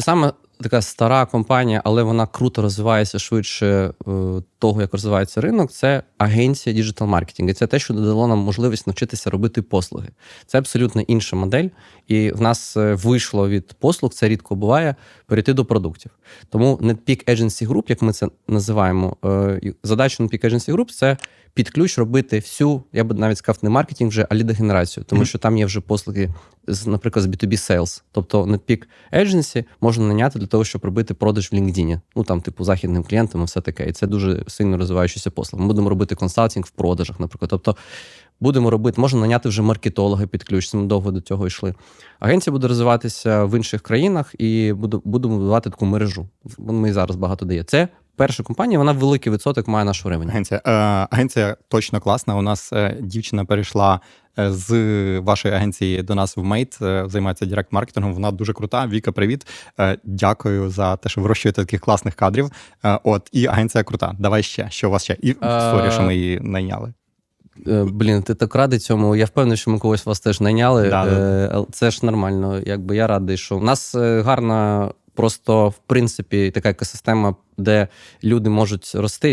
Саме така стара компанія, але вона круто розвивається швидше е, того, як розвивається ринок. Це агенція діджитал маркетингу. Це те, що додало нам можливість навчитися робити послуги. Це абсолютно інша модель, і в нас е, вийшло від послуг, це рідко буває, перейти до продуктів. Тому NetPeak Agency Group, як ми це називаємо, е, задача NetPeak Agency Group – це під ключ робити всю, я би навіть сказав, не маркетинг, вже а лідогенерацію, тому Мгм. що там є вже послуги з, наприклад, з B2B Sales. Тобто NetPeak Agency можна наняти для того, щоб робити продаж в LinkedIn. Ну там, типу, західним клієнтам і все таке. І це дуже сильно розвиваючіся послуги. Ми будемо робити консалтинг в продажах, наприклад. Тобто будемо робити, можна наняти вже маркетолога під ключ. Ми довго до цього йшли. Агенція буде розвиватися в інших країнах і буде, будемо будувати таку мережу. Ми зараз багато дає. Це перша компанія, вона великий відсоток має нашого ревеню. Агенція. Е, агенція точно класна. У нас е, дівчина перейшла е, з вашої агенції до нас в Мейт, займається директ-маркетингом. Вона дуже крута. Віка, привіт. Е, дякую за те, що вирощуєте таких класних кадрів. Е, от, і агенція крута. Давай ще, що у вас ще? І сорі, що ми її найняли. Блін, ти так радий цьому. Я впевнений, що ми когось вас теж найняли. Да, да. Це ж нормально. Якби я радий, що у нас гарна, просто в принципі така екосистема, де люди можуть рости.